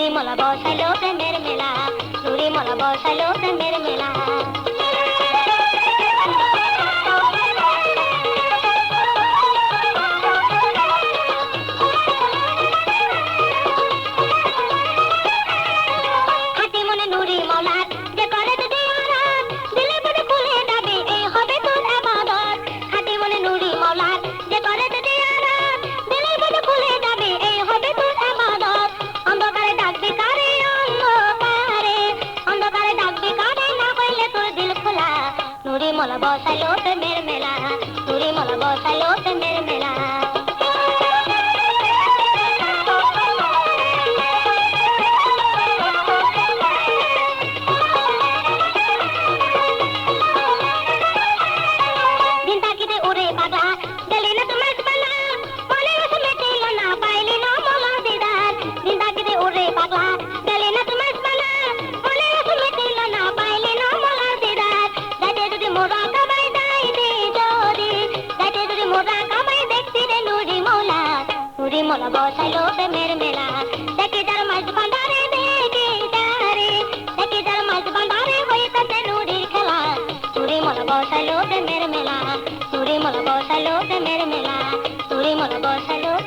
নুরি মলা বসালো প্রেমের মেলা নুরি মলা বসালো প্রেমের মেলা మొలబోసలోత మెరమెలా తురి మొలబోసలోత మెర पूरी मन बस लोप मेर मेला। देखे जर मज भंडारे देखे जारे। देखे जर मज भंडारे, वही तो ते नूडी पूरी मन बस लोप मेर मेला। पूरी मन बस लोप मेर मेला। पूरी मन बस